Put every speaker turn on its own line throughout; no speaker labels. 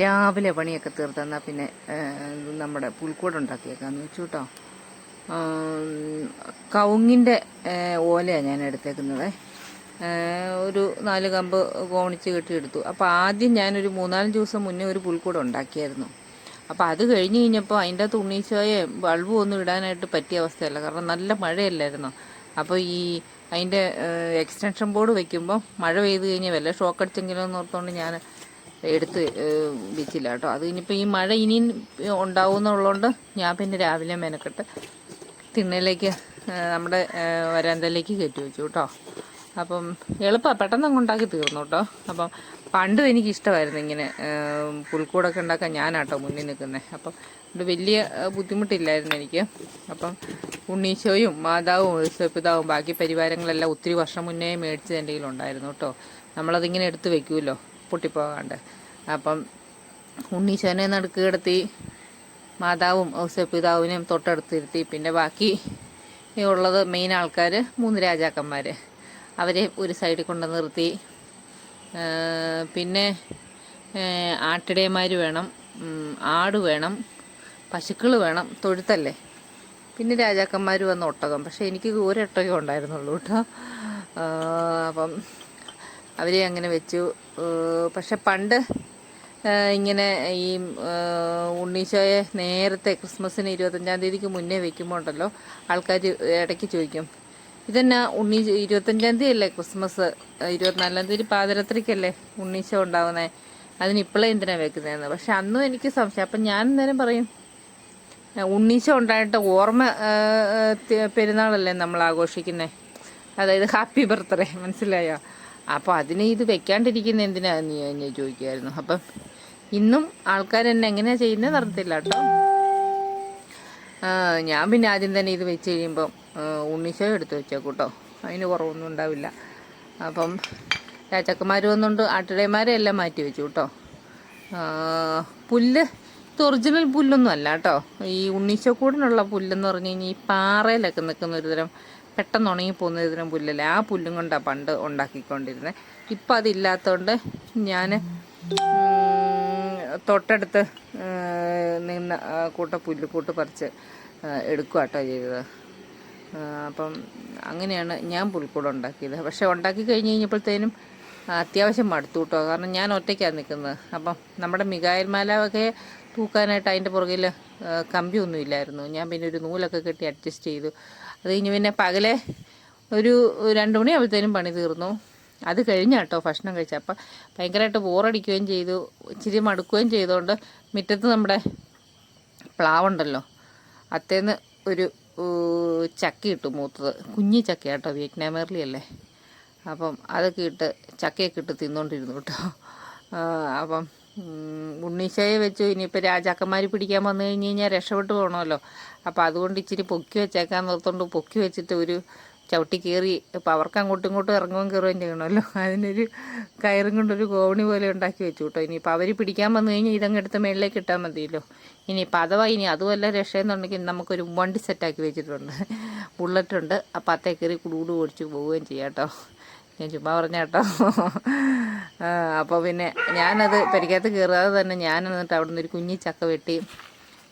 രാവിലെ പണിയൊക്കെ തീർത്തെന്നാൽ പിന്നെ നമ്മുടെ പുൽക്കൂട് ഉണ്ടാക്കിയേക്കാന്ന് വെച്ചു കേട്ടോ കവുങ്ങിന്റെ ഓലയാണ് ഞാൻ എടുത്തേക്കുന്നത്. ഒരു നാല് കമ്പ് കോണിച്ച് കെട്ടിയെടുത്തു. അപ്പോൾ ആദ്യം ഞാനൊരു മൂന്നാലഞ്ച് ദിവസം മുന്നേ ഒരു പുൽക്കൂട് ഉണ്ടാക്കിയായിരുന്നു അപ്പോൾ അത് കഴിഞ്ഞ് കഴിഞ്ഞപ്പോൾ അതിന്റെ തുണീച്ചോയെ ബൾബും ഒന്നും ഇടാനായിട്ട് പറ്റിയ അവസ്ഥയല്ല. കാരണം നല്ല മഴയല്ലായിരുന്നോ? അപ്പോൾ ഈ അതിന്റെ എക്സ്റ്റൻഷൻ ബോർഡ് വയ്ക്കുമ്പോൾ മഴ പെയ്ത് കഴിഞ്ഞാൽ വല്ല ഷോക്ക് അടിച്ചെങ്കിലും എന്ന് ഓർത്തുകൊണ്ട് ഞാൻ എടുത്ത് വെച്ചില്ല കേട്ടോ. അത് ഇനിയിപ്പോൾ ഈ മഴ ഇനിയും ഉണ്ടാവുമെന്നുള്ളതുകൊണ്ട് ഞാൻ പിന്നെ രാവിലെ മെനക്കെട്ട് തിണ്ണയിലേക്ക് നമ്മുടെ വരാന്തയിലേക്ക് കയറ്റി വെച്ചു കേട്ടോ. അപ്പം എളുപ്പമാണ് പെട്ടെന്ന് അങ്ങ് ഉണ്ടാക്കി തീർന്നു കേട്ടോ. അപ്പം പണ്ട് എനിക്ക് ഇഷ്ടമായിരുന്നു ഇങ്ങനെ പുൽക്കൂടൊക്കെ ഉണ്ടാക്കാൻ ഞാനാട്ടോ മുന്നിൽ നിൽക്കുന്നത് അപ്പം ഇത് വലിയ ബുദ്ധിമുട്ടില്ലായിരുന്നു എനിക്ക്. അപ്പം ഉണ്ണീശോയും മാതാവും പിതാവും ബാക്കി പരിവാരങ്ങളെല്ലാം ഒത്തിരി വർഷം മുന്നേ മേടിച്ചത് എന്റെ കയ്യിലുണ്ടായിരുന്നു കേട്ടോ. നമ്മളതിങ്ങനെ എടുത്ത് വെക്കുമല്ലോ. പൊട്ടിപ്പോകാണ്ട്. അപ്പം ഉണ്ണീശോനെ നടുക്ക് കിടത്തി മാതാവും ഔസപിതാവിനെയും തൊട്ടടുത്തിരുത്തി പിന്നെ ബാക്കി ഉള്ളത് മെയിൻ ആൾക്കാർ മൂന്ന് രാജാക്കന്മാർ അവരെ ഒരു സൈഡിൽ കൊണ്ട് നിർത്തി. പിന്നെ ആട്ടിടയന്മാർ വേണം ആട് വേണം പശുക്കൾ വേണം തൊഴുത്തല്ലേ? പിന്നെ രാജാക്കന്മാർ വന്ന ഒട്ടകം. പക്ഷേ എനിക്ക് ഒരൊട്ടകം ഉണ്ടായിരുന്നുള്ളൂ കേട്ടോ. അപ്പം അവരെ അങ്ങനെ വെച്ചു. പക്ഷെ പണ്ട് ഇങ്ങനെ ഈ ഉണ്ണീശോയെ നേരത്തെ ക്രിസ്മസിന് ഇരുപത്തഞ്ചാം തീയതിക്ക് മുന്നേ വെക്കുമ്പോൾ ഉണ്ടല്ലോ ആൾക്കാർ ഇടയ്ക്ക് ചോദിക്കും ഇതെന്നാ ഉണ്ണി ഇരുപത്തഞ്ചാം തീയതി അല്ലേ ക്രിസ്മസ്? ഇരുപത്തിനാലാം തീയതി പാതിരാത്രിക്കല്ലേ ഉണ്ണീശോ ഉണ്ടാവുന്നത് അതിന് ഇപ്പോഴേ എന്തിനാണ് വെക്കുന്നതെന്ന് പക്ഷെ അന്നും എനിക്ക് സംശയം. അപ്പം ഞാൻ നേരം പറയും ഉണ്ണീശോ ഉണ്ടായിട്ട് ഓർമ്മ പെരുന്നാളല്ലേ നമ്മൾ ആഘോഷിക്കുന്നത് അതായത് ഹാപ്പി ബർത്ത്ഡേ മനസ്സിലായോ? അപ്പോൾ അതിന് ഇത് വെക്കാണ്ടിരിക്കുന്ന എന്തിനാന്ന് ഞാൻ ചോദിക്കുമായിരുന്നു അപ്പം ഇന്നും ആൾക്കാർ എന്നെ എങ്ങനെയാണ് ചെയ്യുന്നത് നടത്തില്ല കേട്ടോ. ഞാൻ പിന്നെ ആദ്യം തന്നെ ഇത് വെച്ച് കഴിയുമ്പം ഉണ്ണിച്ചോ എടുത്ത് എടുത്ത് വെച്ചേക്കൂട്ടോ അതിന് കുറവൊന്നും ഉണ്ടാവില്ല. അപ്പം രാജാക്കന്മാർ വന്നുകൊണ്ട് ആട്ടിടയന്മാരെ എല്ലാം മാറ്റി വെച്ചു കേട്ടോ. പുല്ല് ഇത് ഒറിജിനൽ പുല്ലൊന്നും അല്ല കേട്ടോ. ഈ ഉണ്ണീശോക്കൂടിനുള്ള പുല്ലെന്ന് പറഞ്ഞു കഴിഞ്ഞാൽ ഈ പാറയിലൊക്കെ നിൽക്കുന്ന ഒരു തരം പെട്ടെന്ന് ഉണങ്ങി പോകുന്ന ഒരു തരം പുല്ലല്ലേ ആ പുല്ലും കൊണ്ടാണ് പണ്ട് ഉണ്ടാക്കിക്കൊണ്ടിരുന്നത് ഇപ്പം അതില്ലാത്തതുകൊണ്ട് ഞാൻ തൊട്ടടുത്ത് നിന്ന് കൂട്ട പുല്ല് കൂട്ട് പറിച്ച് എടുക്കുക കേട്ടോ ചെയ്തത്. അപ്പം അങ്ങനെയാണ് ഞാൻ പുൽക്കൂട് ഉണ്ടാക്കിയത്. പക്ഷെ ഉണ്ടാക്കി കഴിഞ്ഞ് കഴിഞ്ഞപ്പോഴത്തേനും അത്യാവശ്യം മടുത്തു കേട്ടോ. കാരണം ഞാൻ ഒറ്റയ്ക്കാണ് നിൽക്കുന്നത്. അപ്പം നമ്മുടെ മികായൽ മാലാവൊക്കെ തൂക്കാനായിട്ട് അതിന്റെ പുറകിൽ കമ്പിയൊന്നും ഇല്ലായിരുന്നു. ഞാൻ പിന്നെ ഒരു നൂലൊക്കെ കെട്ടി അഡ്ജസ്റ്റ് ചെയ്തു. അത് കഴിഞ്ഞ് പിന്നെ പകലെ ഒരു രണ്ട് മണിയാകുമ്പോഴത്തേനും പണി തീർന്നു. അത് കഴിഞ്ഞ കേട്ടോ ഭക്ഷണം കഴിച്ച അപ്പം ഭയങ്കരമായിട്ട് ബോറടിക്കുകയും ചെയ്തു. ഇച്ചിരി മടുക്കുകയും ചെയ്തുകൊണ്ട് മുറ്റത്ത് നമ്മുടെ പ്ലാവുണ്ടല്ലോ അത്തേന്ന് ഒരു ചക്ക ഇട്ടു മൂത്തത്. കുഞ്ഞി ചക്ക കേട്ടോ വിയറ്റ്നാമേറിലി അല്ലേ? അപ്പം അതൊക്കെ ഇട്ട് ചക്കയൊക്കെ ഇട്ട് തിന്നുകൊണ്ടിരുന്നു കേട്ടോ. അപ്പം ഉണ്ണീശോയെ വെച്ചു. ഇനിയിപ്പോൾ രാജാക്കന്മാർ പിടിക്കാൻ വന്നു കഴിഞ്ഞ് കഴിഞ്ഞാൽ രക്ഷപ്പെട്ടു പോകണമല്ലോ അപ്പോൾ അതുകൊണ്ട് ഇച്ചിരി പൊക്കി വെച്ചേക്കാൻ നിർത്തോണ്ട് പൊക്കി വെച്ചിട്ട് ഒരു ചവിട്ടി കയറി അപ്പോൾ അവർക്ക് അങ്ങോട്ടും ഇങ്ങോട്ടും ഇറങ്ങുകയും കയറുകയും ചെയ്യണമല്ലോ. അതിനൊരു കയറും കൊണ്ടൊരു കോവണി പോലെ ഉണ്ടാക്കി വെച്ചു കേട്ടോ. ഇനിയിപ്പോൾ അവർ പിടിക്കാൻ വന്നു കഴിഞ്ഞാൽ ഇതങ്ങ് എടുത്ത് മേളിലേക്ക് ഇട്ടാൽ മതിയല്ലോ. ഇനിയിപ്പോൾ അഥവാ ഇനി അതുമല്ല രക്ഷയെന്നുണ്ടെങ്കിൽ നമുക്കൊരു വണ്ടി സെറ്റാക്കി വെച്ചിട്ടുണ്ട്. ബുള്ളറ്റുണ്ട്. അപ്പോൾ അത്തേ കയറി കുടുകൂട് ഓടിച്ച് പോവുകയും ചെയ്യാം കേട്ടോ. ഞാൻ ചുമ്മാ പറഞ്ഞ കേട്ടോ. അപ്പോൾ പിന്നെ ഞാനത് പരിക്കകത്ത് കയറാതെ തന്നെ ഞാൻ എന്നിട്ട് അവിടെ നിന്ന് ഒരു കുഞ്ഞി ചക്ക വെട്ടി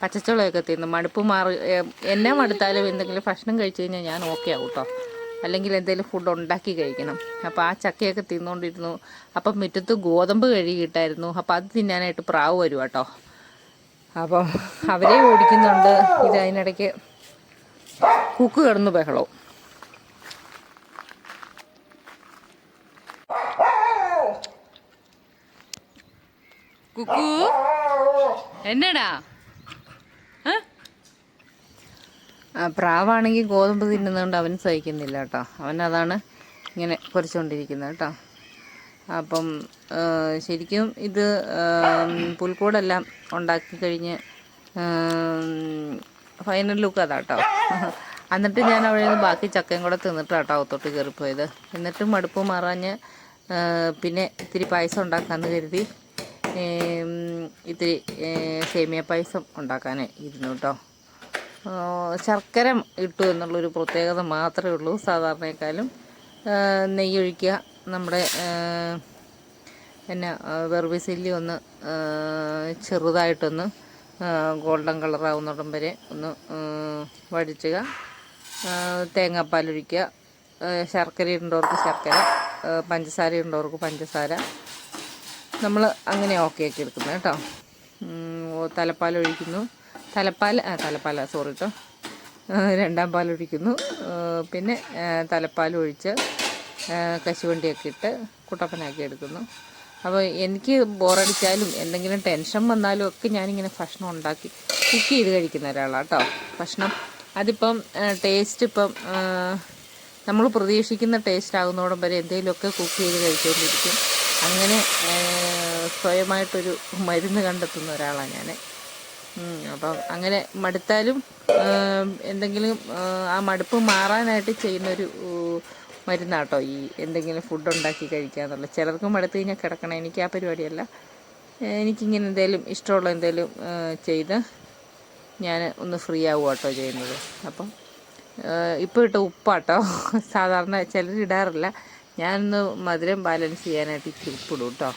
പച്ചച്ചോളയൊക്കെ തിന്നു മടുപ്പ് മാറി എന്നെ മടുത്താലും എന്തെങ്കിലും ഭക്ഷണം കഴിച്ചു കഴിഞ്ഞാൽ ഞാൻ ഓക്കെ ആവും കേട്ടോ അല്ലെങ്കിൽ എന്തെങ്കിലും ഫുഡ് ഉണ്ടാക്കി കഴിക്കണം. അപ്പോൾ ആ ചക്കയൊക്കെ തിന്നുകൊണ്ടിരുന്നു അപ്പം മുറ്റത്ത് ഗോതമ്പ് കഴുകിയിട്ടായിരുന്നു അപ്പോൾ അത് തിന്നാനായിട്ട് പ്രാവ് വരും കേട്ടോ അപ്പം അവരെ ഓടിക്കുന്നുണ്ട്. ഇത് അതിനിടയ്ക്ക് കുക്ക് കിടന്നു ബഹളവും. കുക്കു. എന്നടാ? പ്രാവാണെങ്കിൽ ഗോതമ്പ് തിന്നുന്നതുകൊണ്ട് അവൻ സഹിക്കുന്നില്ല കേട്ടോ. അവൻ അതാണ് ഇങ്ങനെ കുറച്ചുകൊണ്ടിരിക്കുന്നത് കേട്ടോ. അപ്പം ശരിക്കും ഇത് പുൽക്കൂടെല്ലാം ഉണ്ടാക്കി കഴിഞ്ഞ് ഫൈനൽ ലുക്ക് അതാ കേട്ടോ. എന്നിട്ട് ഞാൻ അവിടെ നിന്ന് ബാക്കി ചക്കയും കൂടെ തിന്നിട്ട് കേട്ടോ അകത്തോട്ട് കയറിപ്പോയത്. എന്നിട്ടും മടുപ്പ് മാറാഞ്ഞ് പിന്നെ ഇത്തിരി പായസം ഉണ്ടാക്കാമെന്ന് കരുതി. ഇത്തിരി സേമിയ പായസം ഉണ്ടാക്കാനേ ഇരുന്നു കേട്ടോ. ശർക്കര ഇട്ടു എന്നുള്ളൊരു പ്രത്യേകത മാത്രമേ ഉള്ളൂ. സാധാരണയെക്കാളും നെയ്യൊഴിക്കുക. നമ്മുടെ പിന്നെ വെറുവിസില്ലി ഒന്ന് ചെറുതായിട്ടൊന്ന് ഗോൾഡൻ കളറാവുന്നിടം വരെ ഒന്ന് വടിച്ചുക. തേങ്ങാപ്പാലൊഴിക്കുക ശർക്കര ഇടേണ്ടവർക്ക് ശർക്കര പഞ്ചസാര ഇടേണ്ടവർക്ക് പഞ്ചസാര. നമ്മൾ അങ്ങനെ ഓക്കെ ആക്കി എടുക്കുന്നത് കേട്ടോ. തലപ്പാൽ ഒഴിക്കുന്നു. തലപ്പാൽ ആ തലപ്പാല സോറി കേട്ടോ രണ്ടാം പാൽ ഒഴിക്കുന്നു. പിന്നെ തലപ്പാൽ ഒഴിച്ച് കശുവണ്ടിയൊക്കെ ഇട്ട് കുട്ടപ്പനാക്കി എടുക്കുന്നു. അപ്പോൾ എനിക്ക് ബോറടിച്ചാലും എന്തെങ്കിലും ടെൻഷൻ വന്നാലും ഒക്കെ ഞാനിങ്ങനെ ഭക്ഷണം ഉണ്ടാക്കി കുക്ക് ചെയ്ത് കഴിക്കുന്ന ഒരാളാണ് കേട്ടോ ഭക്ഷണം അതിപ്പം ടേസ്റ്റ് ഇപ്പം നമ്മൾ പ്രതീക്ഷിക്കുന്ന ടേസ്റ്റ് ആകുന്നോടം വരെ എന്തെങ്കിലുമൊക്കെ കുക്ക് ചെയ്ത് കഴിച്ചുകൊണ്ടിരിക്കും അങ്ങനെ സ്വയമായിട്ടൊരു മരുന്ന് കണ്ടെത്തുന്ന ഒരാളാണ് ഞാൻ അപ്പം അങ്ങനെ മടുത്താലും എന്തെങ്കിലും ആ, മടുപ്പ് മാറാനായിട്ട് ചെയ്യുന്നൊരു മരുന്നാട്ടോ ഈ എന്തെങ്കിലും ഫുഡ് ഉണ്ടാക്കി കഴിക്കുക എന്നുള്ളത് ചിലർക്ക് മടുത്ത് കഴിഞ്ഞാൽ കിടക്കണം. എനിക്ക് ആ പരിപാടിയല്ല. എനിക്കിങ്ങനെ എന്തെങ്കിലും ഇഷ്ടമുള്ള എന്തെങ്കിലും ചെയ്ത് ഞാൻ ഒന്ന് ഫ്രീ ആവുക കേട്ടോ ചെയ്യുന്നത്. അപ്പം ഇപ്പോൾ ഇട്ട ഉപ്പാട്ടോ. സാധാരണ ചിലർ ഇടാറില്ല ഞാനൊന്ന് മധുരം ബാലൻസ് ചെയ്യാനായിട്ട് ഇച്ചിരി ഉപ്പിടും കേട്ടോ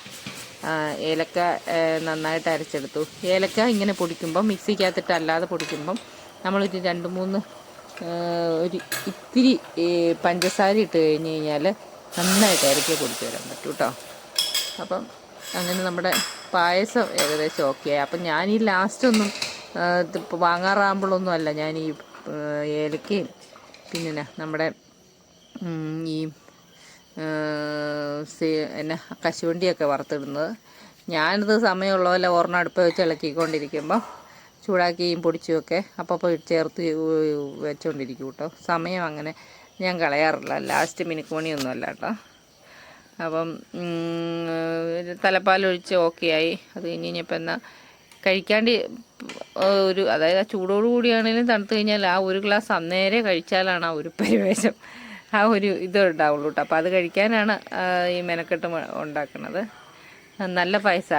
ഏലക്ക നന്നായിട്ട് അരച്ചെടുത്തു. ഏലക്ക ഇങ്ങനെ പൊടിക്കുമ്പം മിക്സിക്കകത്തിട്ട് അല്ലാതെ പൊടിക്കുമ്പം നമ്മളൊരു രണ്ട് മൂന്ന് ഒരു ഇത്തിരി പഞ്ചസാര ഇട്ട് കഴിഞ്ഞ് കഴിഞ്ഞാൽ നന്നായിട്ട് ഇരക്കി പൊടിച്ച് വരാൻ പറ്റും കേട്ടോ അപ്പം അങ്ങനെ നമ്മുടെ പായസം ഏകദേശം ഓക്കെ അപ്പം ഞാൻ ഈ ലാസ്റ്റൊന്നും ഇപ്പോൾ വാങ്ങാറാകുമ്പോഴൊന്നും അല്ല. ഞാൻ ഈ ഏലക്കയും പിന്നെ നമ്മുടെ ഈ എന്നാ കശുവണ്ടിയൊക്കെ വറുത്തിടുന്നത്. ഞാനിത് സമയമുള്ള പോലെ ഓർമ്മ അടുപ്പ് വെച്ച് ഇളക്കിക്കൊണ്ടിരിക്കുമ്പോൾ ചൂടാക്കിയും പൊടിച്ചുമൊക്കെ അപ്പോൾ ചേർത്ത് വെച്ചുകൊണ്ടിരിക്കും കേട്ടോ. സമയം അങ്ങനെ ഞാൻ കളയാറില്ല. ലാസ്റ്റ് മിനുക്കുമണിയൊന്നും അല്ല കേട്ടോ. അപ്പം തലപ്പാലൊഴിച്ച് ഓക്കെ ആയി അത് കഴിഞ്ഞ് കഴിഞ്ഞപ്പോൾ എന്നാൽ കഴിക്കാണ്ട് ഒരു അതായത് ആ ചൂടോട് കൂടിയാണെങ്കിലും തണുത്ത് കഴിഞ്ഞാൽ ആ ഒരു ഗ്ലാസ് അന്നേരെ കഴിച്ചാലാണ് ആ ഒരു പരിവേശം ആ ഒരു ഇത് ഉണ്ടാവുള്ളൂ കേട്ടോ അപ്പോൾ അത് കഴിക്കാനാണ് ഈ മെനക്കെട്ട് ഉണ്ടാക്കുന്നത് നല്ല പൈസ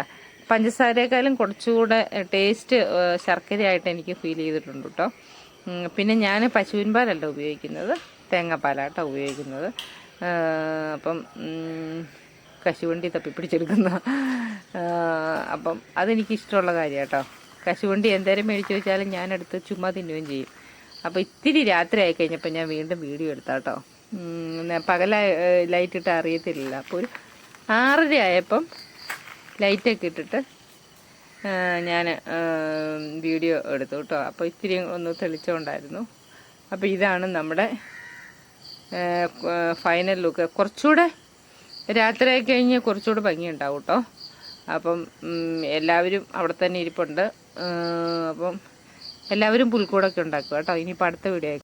പഞ്ചസാരയേക്കാളും കുറച്ചുകൂടെ ടേസ്റ്റ് ശർക്കരയായിട്ട് എനിക്ക് ഫീൽ ചെയ്തിട്ടുണ്ട് കേട്ടോ പിന്നെ ഞാൻ പശുവിൻ പാലല്ല ഉപയോഗിക്കുന്നത്. തേങ്ങാപ്പാലാട്ടോ ഉപയോഗിക്കുന്നത്. അപ്പം കശുവണ്ടി തപ്പി പിടിച്ചെടുക്കുന്ന ആ, അപ്പം അതെനിക്ക് ഇഷ്ടമുള്ള കാര്യം കേട്ടോ കശുവണ്ടി എന്തേരം മേടിച്ച് വെച്ചാലും ഞാനെടുത്ത് ചുമ്മാ തിന്നുകയും ചെയ്യും. അപ്പോൾ ഇത്തിരി രാത്രി ആയി കഴിഞ്ഞപ്പോൾ ഞാൻ വീണ്ടും വീഡിയോ എടുത്താട്ടോ പകല ലൈറ്റ് ഇട്ട് അറിയത്തില്ല അപ്പോൾ ഒരു ആറര ആയപ്പം ലൈറ്റൊക്കെ ഇട്ടിട്ട് ഞാൻ വീഡിയോ എടുത്തു കേട്ടോ. അപ്പോൾ ഇത്തിരി ഒന്ന് തെളിച്ചുകൊണ്ടായിരുന്നു അപ്പോൾ ഇതാണ് നമ്മുടെ ഫൈനൽ ലുക്ക് കുറച്ചുകൂടെ രാത്രിയായി കഴിഞ്ഞ് കുറച്ചുകൂടെ ഭംഗിയുണ്ടാവും കേട്ടോ. അപ്പം എല്ലാവരും അവിടെ തന്നെ ഇരിപ്പുണ്ട്. അപ്പം എല്ലാവരും പുൽക്കൂടൊക്കെ ഉണ്ടാക്കുക കേട്ടോ. ഇനിയിപ്പോൾ അടുത്ത വീഡിയോ